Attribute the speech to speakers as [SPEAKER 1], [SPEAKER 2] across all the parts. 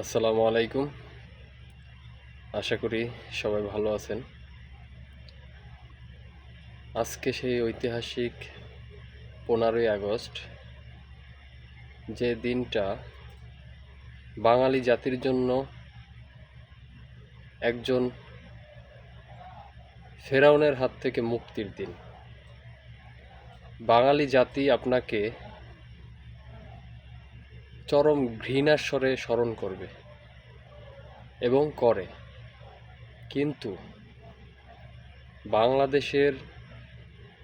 [SPEAKER 1] আসসালামু আলাইকুম। আশা করি সবাই ভালো আছেন। আজকে সেই ঐতিহাসিক পনেরোই আগস্ট যে দিনটা বাঙালি জাতির জন্য একজন ফেরাউনের হাত থেকে মুক্তির দিন। বাঙালি জাতি আপনাকে চরম ঘৃণার স্বরে স্মরণ করবে এবং করে। কিন্তু বাংলাদেশের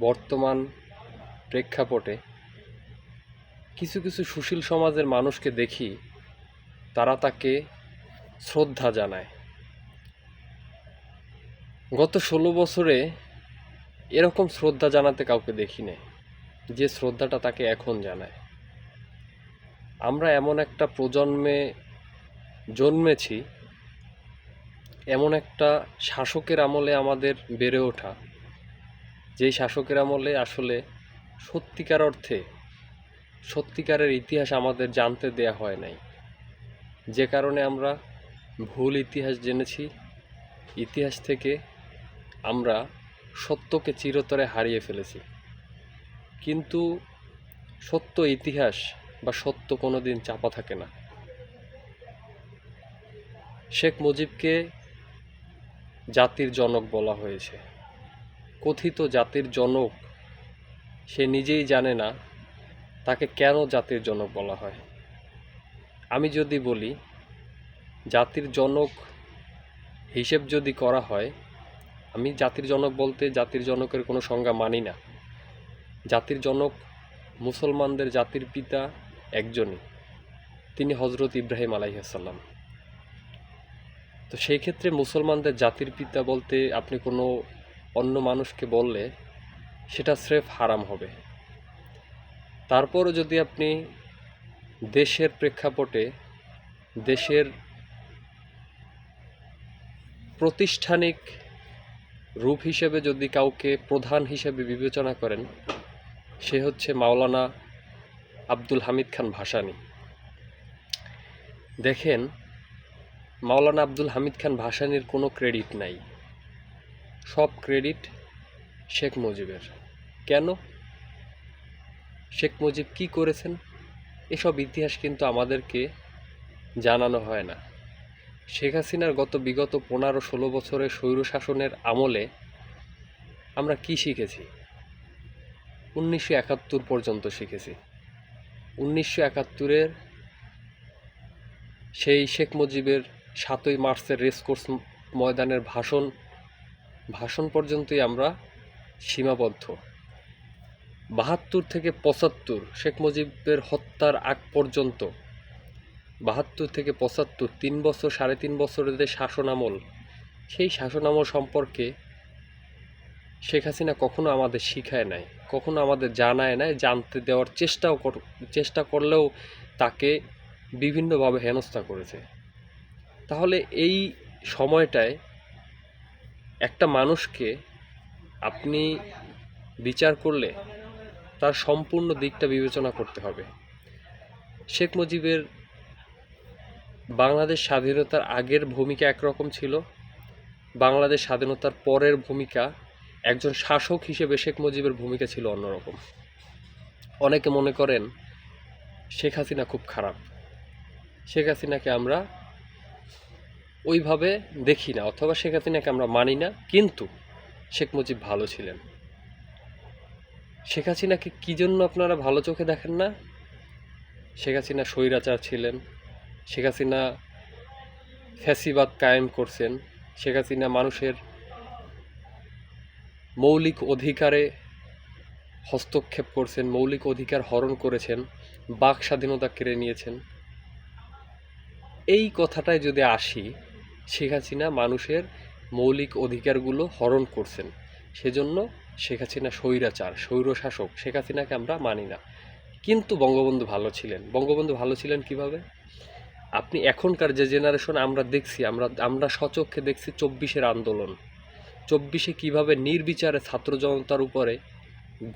[SPEAKER 1] বর্তমান প্রেক্ষাপটে কিছু কিছু সুশীল সমাজের মানুষকে দেখি তারা তাকে শ্রদ্ধা জানায়। গত ষোলো বছরে এরকম শ্রদ্ধা জানাতে কাউকে দেখি যে শ্রদ্ধাটা তাকে এখন জানায়। আমরা এমন একটা প্রজন্মে জন্মেছি, এমন একটা শাসকের আমলে আমাদের বেড়ে ওঠা। যেই শাসকের আমলে আসলে সত্যিকার অর্থে, সত্যিকারের ইতিহাস আমাদের জানতে দেয়া হয় নাই। যে কারণে আমরা ভুল ইতিহাস জেনেছি, ইতিহাস থেকে আমরা সত্যকে চিরতরে হারিয়ে ফেলেছি। কিন্তু সত্য ইতিহাস বা সত্য কোনো দিন চাপা থাকে না। শেখ মুজিবকে জাতির জনক বলা হয়েছে। কথিত জাতির জনক সে নিজেই জানে না, তাকে কেন জাতির জনক বলা হয়? আমি যদি বলি, জাতির জনক হিসেব যদি করা হয়, আমি জাতির জনক বলতে জাতির জনকের কোনো সংজ্ঞা মানি না। জাতির জনক মুসলমানদের জাতির পিতা একজনই, তিনি হজরত ইব্রাহিম আলাইহাসাল্লাম তো সেই ক্ষেত্রে মুসলমানদের জাতির পিতা বলতে আপনি কোনো অন্য মানুষকে বললে সেটা স্রেফ হারাম হবে। তারপরও যদি আপনি দেশের প্রেক্ষাপটে দেশের প্রতিষ্ঠানিক রূপ হিসেবে যদি কাউকে প্রধান হিসেবে বিবেচনা করেন, সে হচ্ছে মাওলানা আব্দুল হামিদ খান ভাসানী। দেখেন, মাওলানা আব্দুল হামিদ খান ভাসানির কোনো ক্রেডিট নাই। সব ক্রেডিট শেখ মুজিবের। কেন? শেখ মুজিব কি করেছেন? এসব ইতিহাস কিন্তু আমাদেরকে জানানো হয় না। শেখ হাসিনার গত বিগত পনেরো ষোলো বছরের স্বৈরশাসনের আমলে আমরা কি শিখেছি? উনিশশো একাত্তর পর্যন্ত শিখেছি। উনিশশো একাত্তরের সেই শেখ মুজিবের সাতই মার্চের রেসকোর্স ময়দানের ভাষণ ভাষণ পর্যন্তই আমরা সীমাবদ্ধ। বাহাত্তর থেকে পঁচাত্তর, শেখ মুজিবের হত্যার আগ পর্যন্ত বাহাত্তর থেকে পঁচাত্তর, তিন বছর, সাড়ে তিন বছরের যে শাসনামল, সেই শাসনামল সম্পর্কে শেখ হাসিনা কখনো আমাদের শিখায় নাই, কখনো আমাদের জানায় নাই, জানতে দেওয়ার চেষ্টাও চেষ্টা করলেও তাকে বিভিন্নভাবে হেনস্থা করেছে। তাহলে এই সময়টায় একটা মানুষকে আপনি বিচার করলে তার সম্পূর্ণ দিকটা বিবেচনা করতে হবে। শেখ মুজিবের বাংলাদেশ স্বাধীনতার আগের ভূমিকা একরকম ছিল, বাংলাদেশ স্বাধীনতার পরের ভূমিকা একজন শাসক হিসেবে শেখ মুজিবের ভূমিকা ছিল অন্যরকম। অনেকে মনে করেন শেখ হাসিনা খুব খারাপ। শেখ হাসিনাকে আমরা ওইভাবে দেখি না, অথবা শেখ হাসিনাকে আমরা মানি না, কিন্তু শেখ মুজিব ভালো ছিলেন। শেখ হাসিনাকে কী জন্য আপনারা ভালো চোখে দেখেন না? শেখ হাসিনা স্বৈরাচার ছিলেন, শেখ হাসিনা ফ্যাসিবাদ কায়েম করছেন, শেখ হাসিনা মানুষের মৌলিক অধিকারে হস্তক্ষেপ করছেন, মৌলিক অধিকার হরণ করেছেন, বাক স্বাধীনতা কেড়ে নিয়েছেন। এই কথাটায় যদি আসি, শেখ হাসিনা মানুষের মৌলিক অধিকারগুলো হরণ করছেন। সেজন্য শেখ হাসিনা স্বৈরাচার, স্বৈরশাসক, শেখ হাসিনাকে আমরা মানি না। কিন্তু বঙ্গবন্ধু ভালো ছিলেন। বঙ্গবন্ধু ভালো ছিলেন কীভাবে? আপনি এখনকার যে জেনারেশন আমরা দেখছি, আমরা আমরা সচক্ষে দেখছি চব্বিশের আন্দোলন। চব্বিশে কীভাবে নির্বিচারে ছাত্র জনতার উপরে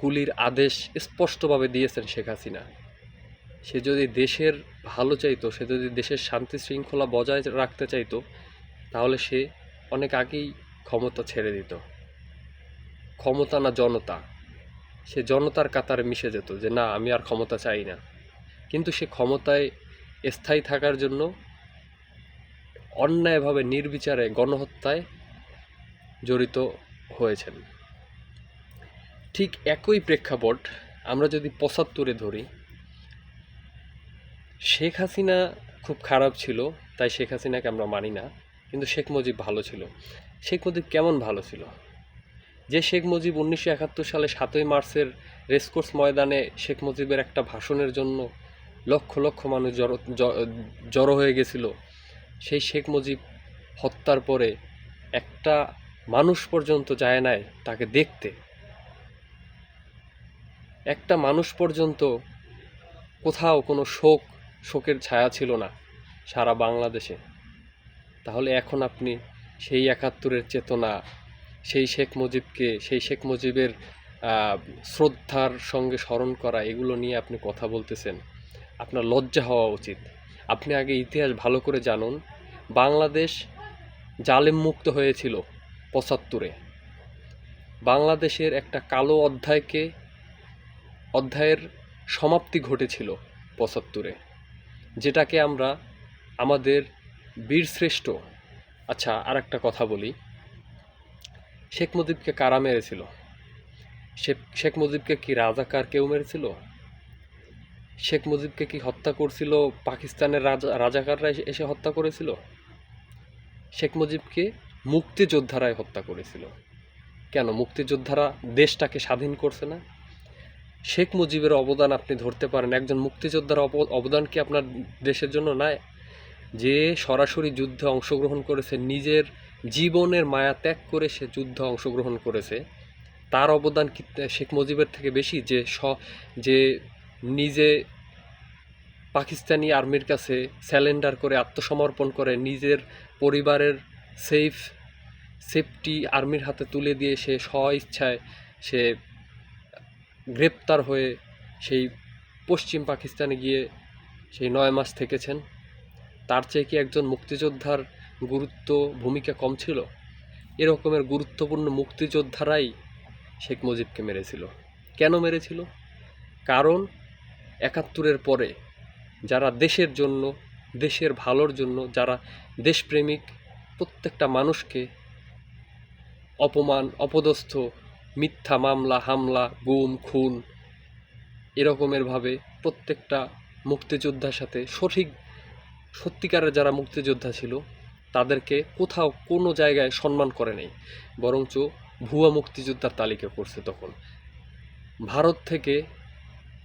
[SPEAKER 1] গুলির আদেশ স্পষ্টভাবে দিয়েছেন শেখ হাসিনা? সে যদি দেশের ভালো চাইতো, সে যদি দেশের শান্তি শৃঙ্খলা বজায় রাখতে চাইতো, তাহলে সে অনেক আগেই ক্ষমতা ছেড়ে দিত। ক্ষমতা না জনতা। সে জনতার কাতারে মিশে যেত যে, না, আমি আর ক্ষমতা চাই না। কিন্তু সে ক্ষমতায় স্থায়ী থাকার জন্য অন্যায়ভাবে নির্বিচারে গণহত্যায় জড়িত হয়েছেন। ঠিক একই প্রেক্ষাপট আমরা যদি পঁচাত্তরে ধরি, শেখ হাসিনা খুব খারাপ ছিল, তাই শেখ হাসিনাকে আমরা মানি না, কিন্তু শেখ মুজিব ভালো ছিল। শেখ মুজিব কেমন ভালো ছিল? যে শেখ মুজিব উনিশশো একাত্তর সালে সাতই মার্চের রেসকোর্স ময়দানে শেখ মুজিবের একটা ভাষণের জন্য লক্ষ লক্ষ মানুষ জড়ো জড়ো হয়ে গেছিল, সেই শেখ মুজিব হত্যার পরে একটা মানুষ পর্যন্ত যায় নাই তাকে দেখতে। একটা মানুষ পর্যন্ত কোথাও কোনো শোক, শোকের ছায়া ছিল না সারা বাংলাদেশে। তাহলে এখন আপনি সেই একাত্তরের চেতনা, সেই শেখ মুজিবকে, সেই শেখ মুজিবের শ্রদ্ধার সঙ্গে স্মরণ করা, এগুলো নিয়ে আপনি কথা বলতেছেন। আপনার লজ্জা হওয়া উচিত। আপনি আগে ইতিহাস ভালো করে জানুন। বাংলাদেশ জালেম মুক্ত হয়েছিল। পঁচাত্তরে। বাংলাদেশের একটা কালো অধ্যায়কে, অধ্যায়ের সমাপ্তি ঘটেছিল পঁচাত্তরে, যেটাকে আমরা আমাদের বীরশ্রেষ্ঠ আচ্ছা আর একটা কথা বলি। শেখ মুজিবকে কারা মেরেছিল? শেখ মুজিবকে কি রাজাকার কেউ মেরেছিল? শেখ মুজিবকে কি হত্যা করছিল? পাকিস্তানের রাজা, রাজাকাররা এসে হত্যা করেছিল? শেখ মুজিবকে মুক্তিযোদ্ধারাই হত্যা করেছিল। কেন? মুক্তিযোদ্ধারা দেশটাকে স্বাধীন করছে না? শেখ মুজিবের অবদান আপনি ধরতে পারেন। একজন মুক্তিযোদ্ধার অবদান কি আপনার দেশের জন্য নাই? যে সরাসরি যুদ্ধে অংশগ্রহণ করেছে, নিজের জীবনের মায়া ত্যাগ করে সে যুদ্ধে অংশগ্রহণ করেছে, তার অবদান কি শেখ মুজিবের থেকে বেশি? যে স, যে নিজে পাকিস্তানি আর্মির কাছে স্যালেন্ডার করে আত্মসমর্পণ করে, নিজের পরিবারের সেফ, সেফটি আর্মির হাতে তুলে দিয়ে সে স্ব ইচ্ছায় সে গ্রেপ্তার হয়ে সেই পশ্চিম পাকিস্তানে গিয়ে সেই নয় মাস থেকেছেন। তার চেয়ে কি একজন মুক্তিযোদ্ধার গুরুত্ব, ভূমিকা কম ছিল? এরকমের গুরুত্বপূর্ণ মুক্তিযোদ্ধারাই শেখ মুজিবকে মেরেছিল। কেন মেরেছিল? কারণ একাত্তরের পরে যারা দেশের জন্য, দেশের ভালোর জন্য, যারা দেশপ্রেমিক প্রত্যেকটা মানুষকে অপমান, অপদস্থ, মিথ্যা মামলা, হামলা, গুম, খুন এরকমের ভাবে প্রত্যেকটা মুক্তিযোদ্ধার সাথে সঠিক, সত্যিকারের যারা মুক্তিযোদ্ধা ছিল, তাদেরকে কোথাও কোনো জায়গায় সম্মান করে নেই। বরঞ্চ ভুয়া মুক্তিযোদ্ধার তালিকা করছে তখন। ভারত থেকে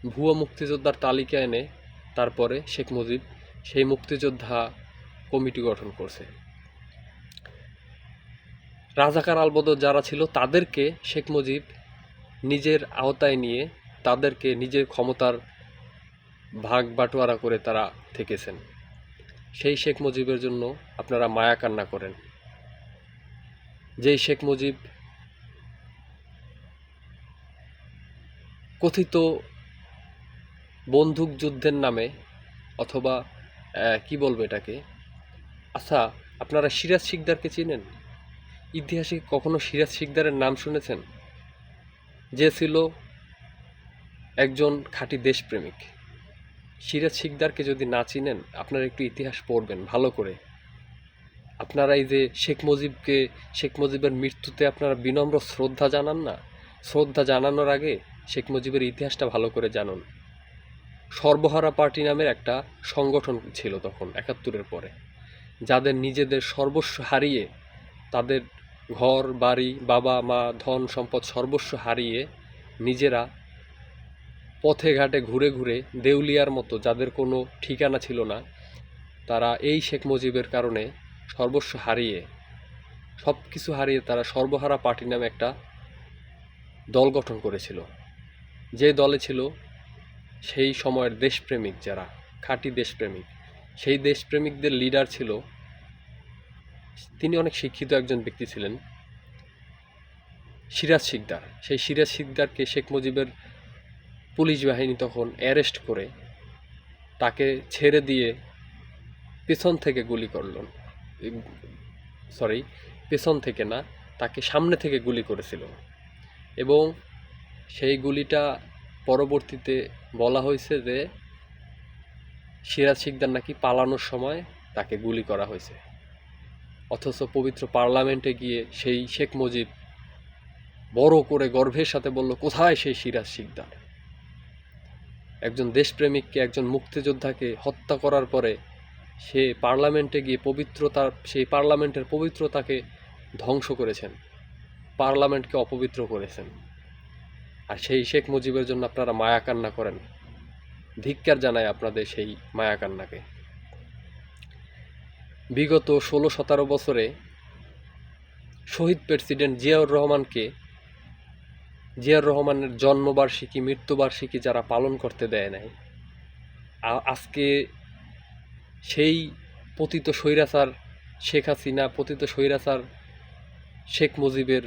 [SPEAKER 1] ভুয়া মুক্তিযোদ্ধার তালিকা এনে তারপরে শেখ মুজিব সেই মুক্তিযোদ্ধা কমিটি গঠন করছে। রাজাকার আলবদর যারা ছিল, তাদেরকে শেখ মুজিব নিজের আওতায় নিয়ে তাদেরকে নিজের ক্ষমতার ভাগ বাটোয়ারা করে তারা থেকেছেন। সেই শেখ মুজিবের জন্য আপনারা মায়া কান্না করেন। যেই শেখ মুজিব কথিত বন্দুক যুদ্ধের নামে অথবা কি বলব এটাকে? আচ্ছা আপনারা সিরাজ শিকদারকে চিনেন? ইতিহাসে কখনো সিরাজ শিকদারের নাম শুনেছেন? যে ছিল একজন খাঁটি দেশপ্রেমিক। সিরাজ শিকদারকে যদি না চিনেন, আপনারা একটু ইতিহাস পড়বেন, ভালো করে। আপনারা এই যে শেখ মুজিবকে, শেখ মুজিবের মৃত্যুতে আপনারা বিনম্র শ্রদ্ধা জানান না? শ্রদ্ধা জানানোর আগে শেখ মুজিবের ইতিহাসটা ভালো করে জানুন। সর্বহারা পার্টি নামের একটা সংগঠন ছিল তখন, একাত্তরের পরে। যাদের নিজেদের সর্বস্ব হারিয়ে তাদের ঘর, বাড়ি, বাবা, মা, ধন সম্পদ সর্বস্ব হারিয়ে নিজেরা পথে ঘাটে ঘুরে ঘুরে দেউলিয়ার মতো, যাদের কোনো ঠিকানা ছিল না, তারা এই শেখ মুজিবের কারণে সর্বস্ব হারিয়ে সব কিছু হারিয়ে তারা সর্বহারা পার্টি নামে একটা দল গঠন করেছিল। যে দলে ছিল সেই সময়ের দেশপ্রেমিক যারা, খাঁটি দেশপ্রেমিক, সেই দেশপ্রেমিকদের লিডার ছিল তিনি অনেক শিক্ষিত একজন ব্যক্তি ছিলেন। সিরাজ শিকদার সেই সিরাজ শিকদারকে শেখ মুজিবের পুলিশ বাহিনী তখন অ্যারেস্ট করে তাকে ছেড়ে দিয়ে পেছন থেকে গুলি করলেন সরি, পেছন থেকে না, তাকে সামনে থেকে গুলি করেছিল। এবং সেই গুলিটা পরবর্তীতে বলা হয়েছে যে সিরাজ শিকদার নাকি পালানোর সময় তাকে গুলি করা হয়েছে। অথচ পবিত্র পার্লামেন্টে গিয়ে সেই শেখ মুজিব বড় করে গর্ভের সাথে বলল, কোথায় সেই সিরাজ শিকদার? একজন দেশপ্রেমিককে, একজন মুক্তিযোদ্ধাকে হত্যা করার পরে সে পার্লামেন্টে গিয়ে পবিত্রতার সেই পার্লামেন্টের পবিত্রতাকে ধ্বংস করেছেন, পার্লামেন্টকে অপবিত্র করেছেন। আর সেই শেখ মুজিবের জন্য আপনারা মায়া কান্না করেন। ধিক্কার জানায় আপনাদের সেই মায়া কান্নাকে। বিগত ষোলো সতেরো বছরে শহীদ প্রেসিডেন্ট জিয়াউর রহমানকে জিয়াউর রহমানের জন্মবার্ষিকী, মৃত্যুবার্ষিকী যারা পালন করতে দেয় নাই আজকে সেই পতিত স্বৈরাচার শেখ হাসিনা, পতিত স্বৈরাচার শেখ মুজিবের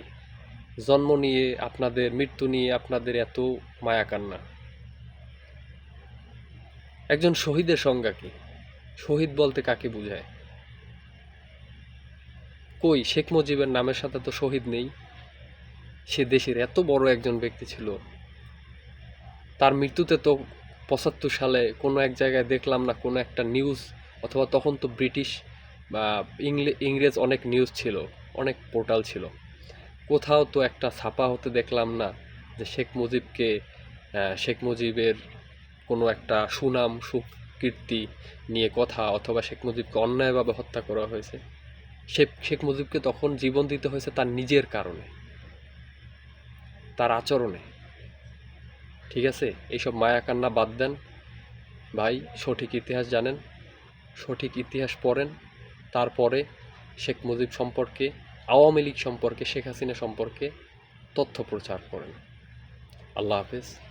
[SPEAKER 1] জন্ম নিয়ে, আপনাদের মৃত্যু নিয়ে আপনাদের এত মায়াকান্না একজন শহীদের সংজ্ঞা কি? শহীদ বলতে কাকে বোঝায়? কই? শেখ মুজিবের নামের সাথে তো শহীদ নেই। সে দেশের এত বড় একজন ব্যক্তি ছিল। তার মৃত্যুতে তো পঁচাত্তর সালে কোনো এক জায়গায় দেখলাম না, কোনো একটা নিউজ অথবা তখন তো ব্রিটিশ বা ইংরেজ অনেক নিউজ ছিল, অনেক পোর্টাল ছিল। কোথাও তো একটা ছাপা হতে দেখলাম না যে শেখ মুজিবকে শেখ মুজিবের কোনো একটা সুনাম, সুকীর্তি নিয়ে কথা, অথবা শেখ মুজিবকে অন্যায়ভাবে হত্যা করা হয়েছে। শেখ শেখ মুজিবকে তখন জীবন দিতে হয়েছে তার নিজের কারণে, তার আচরণে। ঠিক আছে? এইসব মায়া কান্না বাদ দেন। ভাই, সঠিক ইতিহাস জানেন, সঠিক ইতিহাস পড়েন। তারপরে শেখ মুজিব সম্পর্কে, আওয়ামী লীগ সম্পর্কে, শেখ হাসিনা সম্পর্কে তথ্য প্রচার করেন। আল্লাহ হাফেজ।